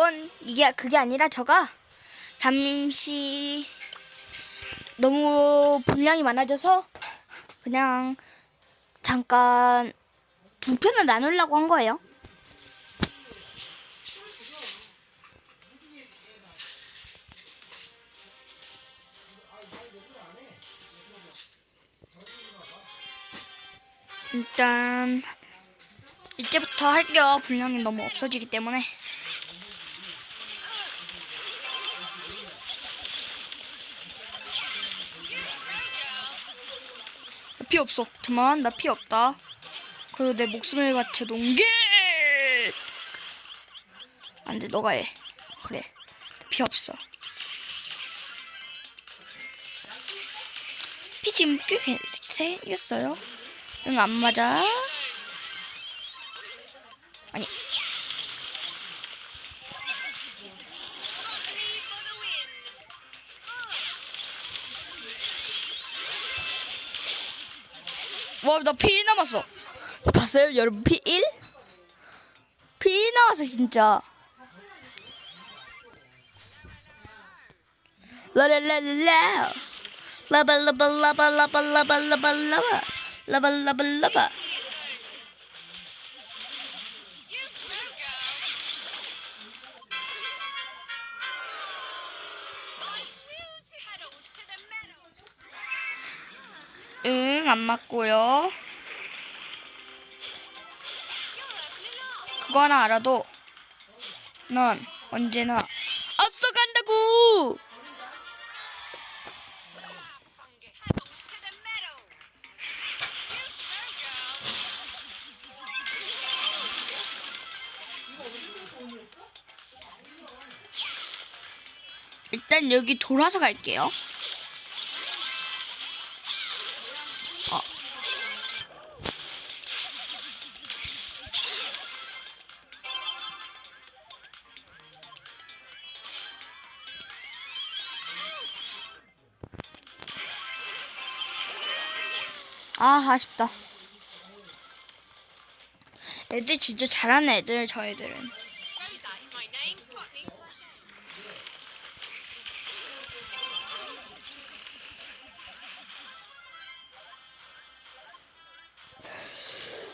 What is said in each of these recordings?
이건 이게 그게 아니라 저가 잠시 너무 분량이 많아져서 그냥 잠깐 두 편을 나누려고 한 거예요. 일단 이제부터 할게요. 분량이 너무 없어지기 때문에. 없어. 그만, 나 피 없다. 그리고 내 목숨을 바쳐 농계! 안 돼, 너가 해. 그래. 피 없어. 피 지금 꽤 개- 생겼어요. 응, 안 맞아. 와, 나피 남았어. 봤어요, 여러분? 피 1? 피 남았어, 진짜. 라라라라라. 라발라발라발라발라발라발라바. 라발라발라 바. 응, 안 맞고요. 그거 하나 알아도 넌 언제나 앞서간다고! 일단 여기 돌아서 갈게요. 아, 아쉽다. 애들 진짜 잘하는 애들, 저 애들은.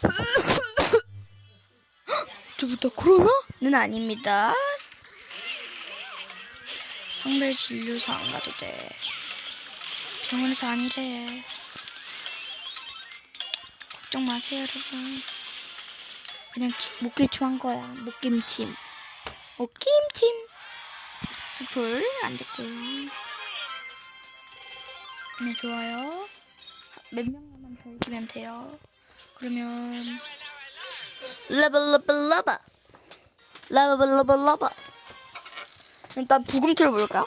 저부터 코로나는 아닙니다. 상대 진료소 안 가도 돼. 병원에서 아니래. 걱정 마세요, 여러분. 그냥 기- 목김침 한 거야. 목김침. 목김침. 스풀 안 됐고요. 네, 좋아요. 몇 명만 더 해주면 돼요. 그러면 라바라바라바 라바라바라바 일단 부금 틀어볼까요?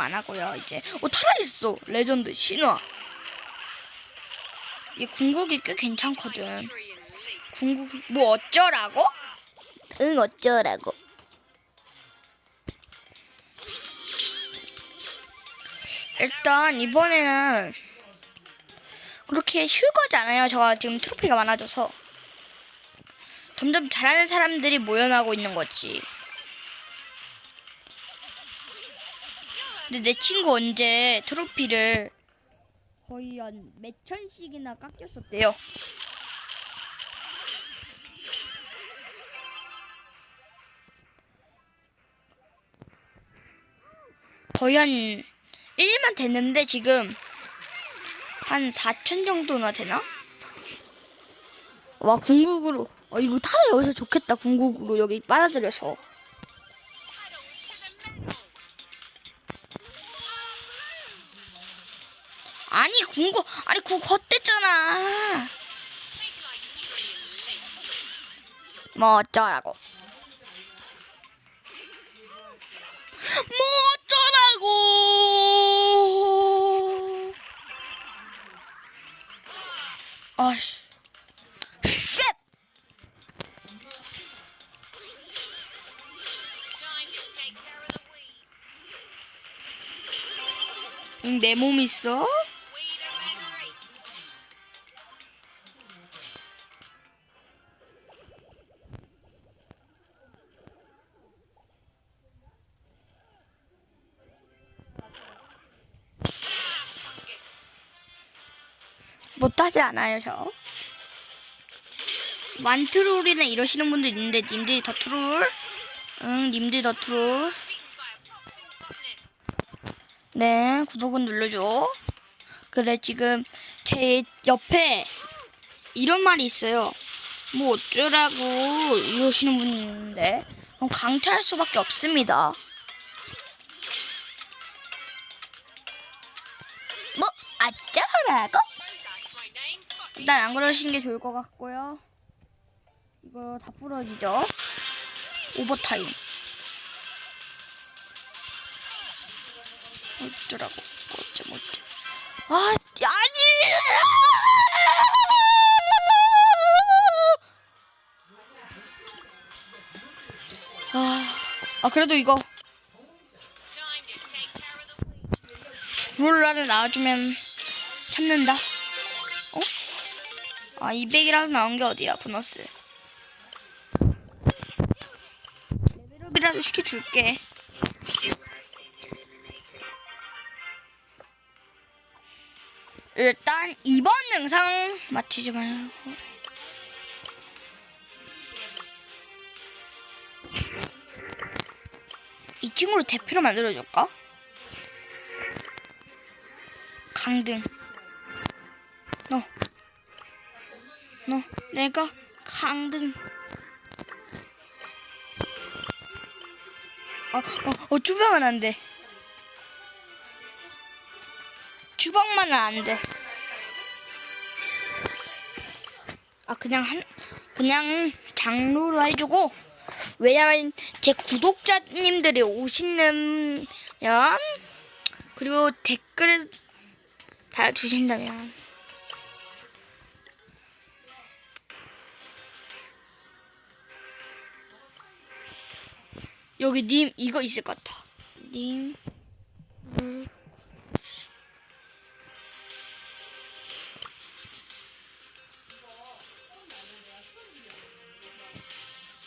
부금 안 하고요 이제 오 살아있어 레전드 신화 이 궁극이 꽤 괜찮거든 궁극 뭐 어쩌라고? 응 어쩌라고 일단 이번에는 그렇게 쉬울 거지 않아요. 저 지금 트로피가 많아져서 점점 잘하는 사람들이 모여나고 있는 거지. 근데 내 친구 언제 트로피를 거의 한 몇 천씩이나 깎였었대요. 거의 한 1만 됐는데 지금 한 4천 정도나 되나? 와 궁극으로 어 이거 타라 여기서 좋겠다 궁극으로 여기 빨아들여서 아니 궁극 아니 궁 겉댔잖아. 뭐 어쩌라고? 뭐 어쩌라고? 응, 내몸 있어? 못하지 않아요, 저. 완트롤이나 이러시는 분들 있는데, 님들이 더 트롤. 응, 님들이 더 트롤. 네, 구독은 눌러줘. 그래, 지금 제 옆에 이런 말이 있어요. 뭐 어쩌라고 이러시는 분이 있는데, 그럼 강퇴할 수밖에 없습니다. 뭐, 어쩌라고? 일단 안 그러시는 게 좋을 것 같고요. 이거 다 부러지죠? 오버타임. 어쩌라고. 어째, 어째. 아, 아니! 아, 아, 그래도 이거. 롤라를 나와주면 참는다. 어? 아, 200이라도 나온 게 어디야, 보너스. 레벨업이라도 시켜줄게. 일단 이번 영상 마치지 말고 이 친구를 대표로 만들어줄까? 강등 너 너 내가 강등 어, 어, 어 주방은 안 돼. 주방만은 안 돼. 아 그냥 한 그냥 장로로 해주고 왜냐면 제 구독자님들이 오시면 그리고 댓글을 달아주신다면 여기 님 이거 있을 것 같아. 님뭐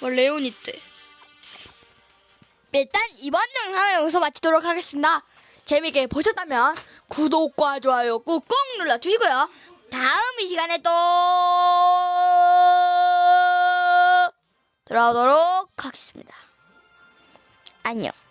레온 있대. 일단 이번 영상은 여기서 마치도록 하겠습니다. 재밌게 보셨다면 구독과 좋아요 꾹꾹 눌러주시고요. 다음 이 시간에 또 돌아오도록 하겠습니다. 안녕.